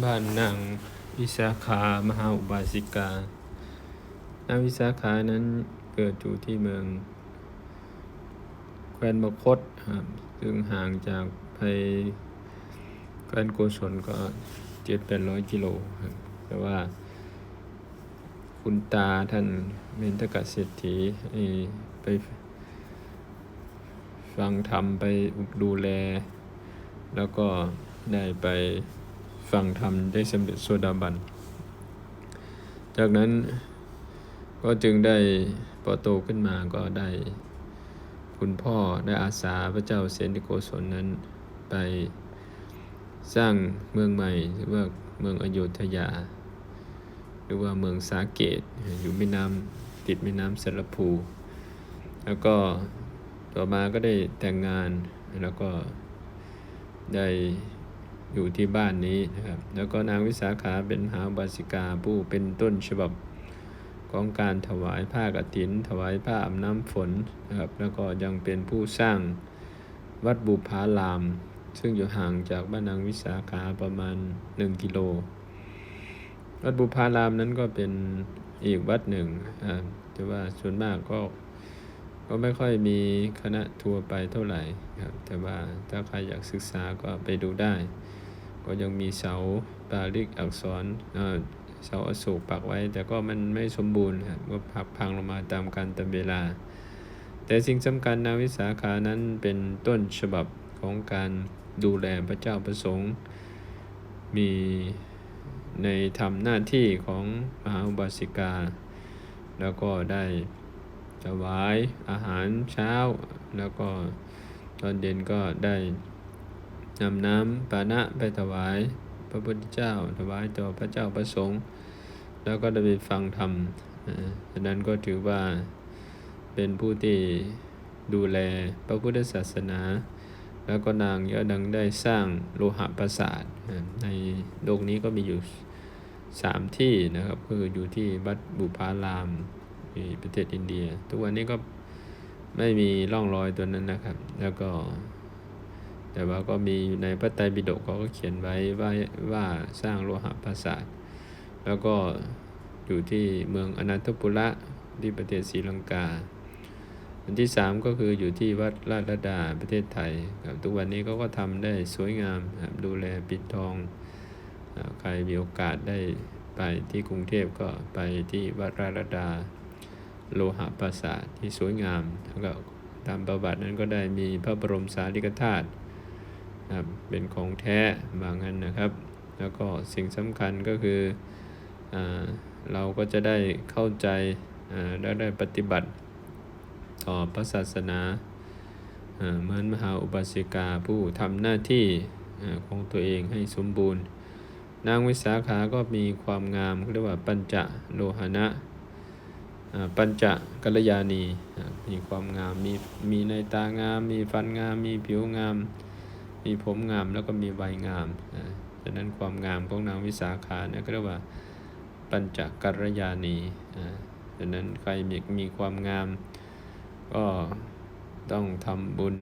บ้านนางวิสาขามหาอุบาสิกานางวิสาขานั้นเกิดอยู่ที่เมืองแคว้นบคตครับซึ่งห่างจากไปแคว้นโกศลก็เจ็ดแปดร้อยกิโลครับแต่ว่า คุณตาท่านเมนตกะเศรษฐีไปฟังธรรมไปดูแล แล้วก็ได้ไป ฟังธรรมได้สำเร็จโสดาบัน จากนั้นก็จึงได้พอโตขึ้นมาก็ได้คุณพ่อได้อาสาพระเจ้าเสนิโกศลนั้นไปสร้างเมืองใหม่หรือว่าเมืองอโยธยา หรือว่าเมืองสาเกตอยู่แม่น้ำติดแม่น้ำสารภู แล้วก็ต่อมาก็ได้แต่งงานแล้วก็ได้ อยู่ที่บ้านนี้นะครับ แล้วก็นางวิสาขาเป็นมหาบาสิกาผู้เป็นต้นฉบับของการถวายผ้ากฐิน ถวายผ้าอาบน้ำฝนนะครับ แล้วก็ยังเป็นผู้สร้างวัดบุพาราม ซึ่งอยู่ห่างจากบ้านนางวิสาขาประมาณ 1 กิโล วัดบุพารามนั้นก็เป็นอีกวัดหนึ่งอ่าแต่ว่าส่วนมากก็ก็ไม่ค่อยมีคณะทัวร์ไปเท่าไหร่ครับ แต่ว่าถ้าใครอยากศึกษาก็ไปดูได้ ก็ยังมีเสาปาริกอักษรเอ่อเสาอโศกปักไว้ แต่ก็มันไม่สมบูรณ์ครับก็พักพังลงมาตามกาลตามเวลา แต่สิ่งสำคัญนาวิสาขานั้นเป็นต้นฉบับของการดูแลพระเจ้าประสงค์ มีในทำหน้าที่ของมหาอุบาสิกา แล้วก็ได้ถวายอาหารเช้า แล้วก็ตอนเย็นก็ได้ นำน้ำปานะไปถวาย พระพุทธเจ้า ถวายต่อพระเจ้าประสงค์แล้วก็ได้ไปฟังธรรมอ่าฉะนั้นก็ถือว่าเป็นผู้ที่ดูแลพระพุทธศาสนา แล้วก็นางยอดังได้สร้างโลหะปราสาทในโลกนี้ก็มีอยู่สามที่นะครับคืออยู่ที่วัดบุพารามที่ประเทศอินเดีย ทุกวันนี้ก็ไม่มีร่องรอยตัวนั้นนะครับ แล้วก็ แต่ว่าก็มีอยู่ในพระไตรปิฎกเขาก็เขียนไว้ว่าว่าสร้างโลหะปราสาทแล้วก็อยู่ที่เมืองอนันตปุระที่ประเทศศรีลังกา อันที่สามก็คืออยู่ที่วัดราชดาประเทศไทยครับทุกวันนี้เขาก็ทำได้สวยงามครับดูแลปิดทองใครมีโอกาสได้ไปที่กรุงเทพก็ไปที่วัดราชดาโลหะปราสาทที่สวยงามแล้วก็ตามประวัตินั้นก็ได้มีพระบรมสารีริกธาตุ ครับเป็นของแท้บางอันนะครับ แล้วก็สิ่งสำคัญก็คืออเราก็จะได้เข้าใจและได้ปฏิบัติต่อพระศาสนาเหมือนมหาอุบาสิกาผู้ทำหน้าที่ของตัวเองให้สมบูรณ์ นางวิสาขาก็มีความงามเรียกว่าปัญจโลหณะปัญจกัลยาณีมีความงามมีมีในตางาม มีฟันงาม มีผิวงามมี มีผมงามแล้วก็มีใบงามอ่าดังนั้นความงามของนางวิสาขาเนี่ยก็เรียกว่าปัญจกัลยาณีอ่าดังนั้นใครมีมีความงามก็ต้องทำบุญ